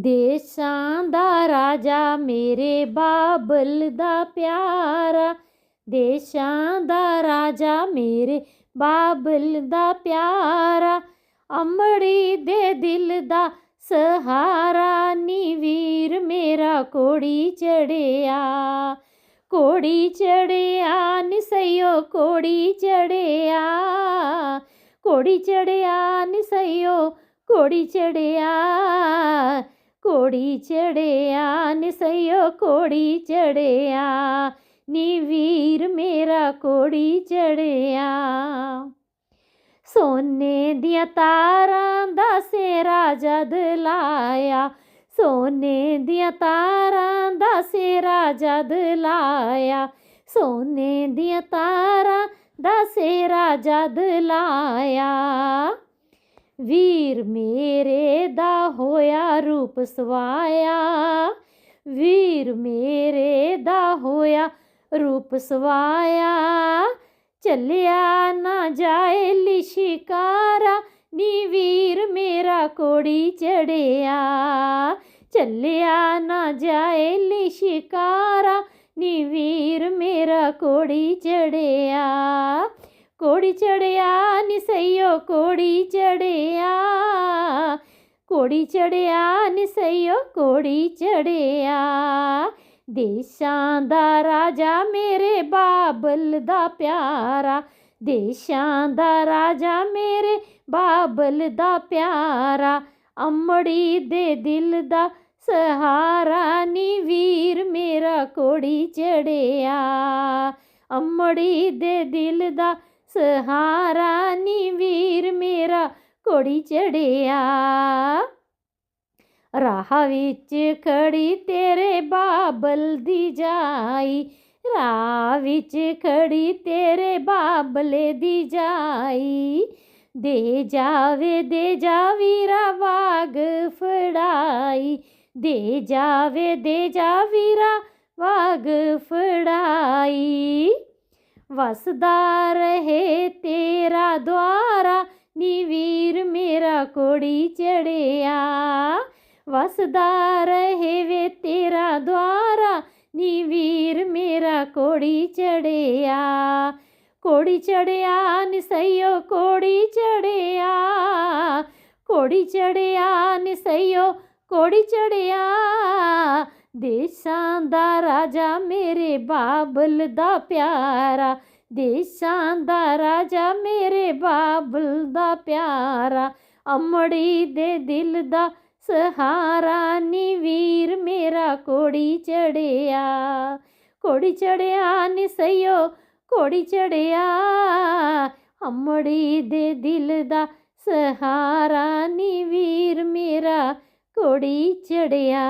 ਦੇਸ਼ਾਂ ਦਾ ਰਾਜਾ ਮੇਰੇ ਬਾਬਲ ਦਾ ਪਿਆਰਾ। ਦੇਸ਼ਾਂ ਦਾ ਰਾਜਾ ਮੇਰੇ ਬਾਬਲ ਦਾ ਪਿਆਰਾ। ਅਮੜੀ ਦੇ ਦਿਲ ਦਾ ਸਹਾਰਾ ਨੀ ਵੀਰ ਮੇਰਾ ਕੋੜੀ ਚੜਿਆ। ਕੋੜੀ ਚੜਿਆ ਨਿਸਈਓ ਕੋੜੀ ਚੜਿਆ। ਕੋੜੀ ਚੜਿਆ ਨਿਸਈਓ ਕੋੜੀ ਚੜਿਆ। ਕੋੜੀ ਚੜਿਆ ਨਿਸਈਓ ਕੋੜੀ ਚੜਿਆ ਨੀ ਵੀਰ ਮੇਰਾ ਕੋੜੀ ਚੜਿਆ ਸੋਨੇ ਦੀਆਂ ਤਾਰਾਂ ਦਾ ਸੇਰਾ ਜਦ ਲਾਇਆ ਸੋਨੇ ਦੀਆਂ ਤਾਰਾਂ ਦਾ ਸੇਰਾ ਜਦ ਲਾਇਆ ਸੋਨੇ ਦੀਆਂ ਤਾਰਾਂ ਦਾ ਸੇਰਾ ਜਦ ਲਾਇਆ ਵੀਰ ਮੇਰੇ ਦਾ ਹੋਇਆ ਰੂਪ ਸਵਾਇਆ। ਵੀਰ ਮੇਰੇ ਦਾ ਹੋਇਆ ਰੂਪ ਸਵਾਇਆ। ਚੱਲਿਆ ਨਾ ਜਾਏ ਲਿਸ਼ਿਕਾਰਾ ਨੀ ਵੀਰ ਮੇਰਾ ਕੋੜੀ ਚੜਿਆ। ਚੱਲਿਆ ਨਾ ਜਾਏ ਲਿਸ਼ਿਕਾਰਾ ਨੀ ਵੀਰ ਮੇਰਾ ਕੋੜੀ ਚੜਿਆ। ਕੋੜੀ ਚੜਿਆ ਨੀ ਸਈਓ ਕੋੜੀ ਚੜਿਆ ਕੋੜੀ ਚੜਿਆ ਨੀ ਸਈਓ ਕੋੜੀ ਚੜਿਆ ਦੇਸ਼ਾਂ ਦਾ ਰਾਜਾ ਮੇਰੇ ਬਾਬਲ ਦਾ ਪਿਆਰਾ ਦੇਸ਼ਾਂ ਦਾ ਰਾਜਾ ਮੇਰੇ ਬਾਬਲ ਦਾ ਪਿਆਰਾ ਅਮੜੀ ਦੇ ਦਿਲ ਦਾ ਸਹਾਰਾ ਨੀ ਵੀਰ ਮੇਰਾ ਕੋੜੀ ਚੜਿਆ ਅੰਮੜੀ ਦੇ ਦਿਲ ਦਾ ਸਹਾਰਾ ਨੀ ਵੀਰ ਮੇਰਾ ਘੋੜੀ ਚੜਿਆ। ਰਾਹ ਵਿੱਚ ਖੜੀ ਤੇਰੇ ਬਾਬਲ ਦੀ ਜਾਈ, ਰਾਹ ਵਿੱਚ ਖੜੀ ਤੇਰੇ ਬਾਬਲੇ ਦੀ ਜਾਈ। ਦੇ ਜਾਵੇ, ਦੇ ਜਾ ਵੀਰਾ ਵਾਗ ਫੜਾਈ। ਦੇ ਜਾਵੇ, ਦੇ ਜਾ ਵੀਰਾ ਵਾਗ ਫੜਾਈ। ਵਸਦਾ ਰਹੇ ਤੇਰਾ ਦੁਆਰਾ ਨੀ ਵੀਰ ਮੇਰਾ ਕੋੜੀ ਚੜਿਆ। ਵਸਦਾ ਰਹੇ ਵੇ ਤੇਰਾ ਦੁਆਰਾ ਨੀ ਵੀਰ ਮੇਰਾ ਕੋੜੀ ਚੜਿਆ। ਕੋੜੀ ਚੜਿਆ ਨਿਸਈਓ ਕੋੜੀ ਚੜਿਆ। ਕੋੜੀ ਚੜਿਆ ਨਿਸਈਓ ਕੋੜੀ ਚੜਿਆ। ਦੇਸ਼ਾਂ ਦਾ ਰਾਜਾ ਮੇਰੇ ਬਾਬਲ ਦਾ ਪਿਆਰਾ। ਦੇਸ਼ਾਂ ਦਾ ਰਾਜਾ ਮੇਰੇ ਬਾਬਲ ਦਾ ਪਿਆਰਾ। ਅਮੜੀ ਦੇ ਦਿਲ ਦਾ ਸਹਾਰਾ ਨੀ ਵੀਰ ਮੇਰਾ ਕੋੜੀ ਚੜਿਆ। ਕੋੜੀ ਚੜਿਆ ਨੀ ਸਈਓ ਕੋੜੀ ਚੜਿਆ। ਅਮੜੀ ਦੇ ਦਿਲ ਦਾ ਸਹਾਰਾ ਨੀ ਵੀਰ ਮੇਰਾ ਕੋੜੀ ਚੜਿਆ।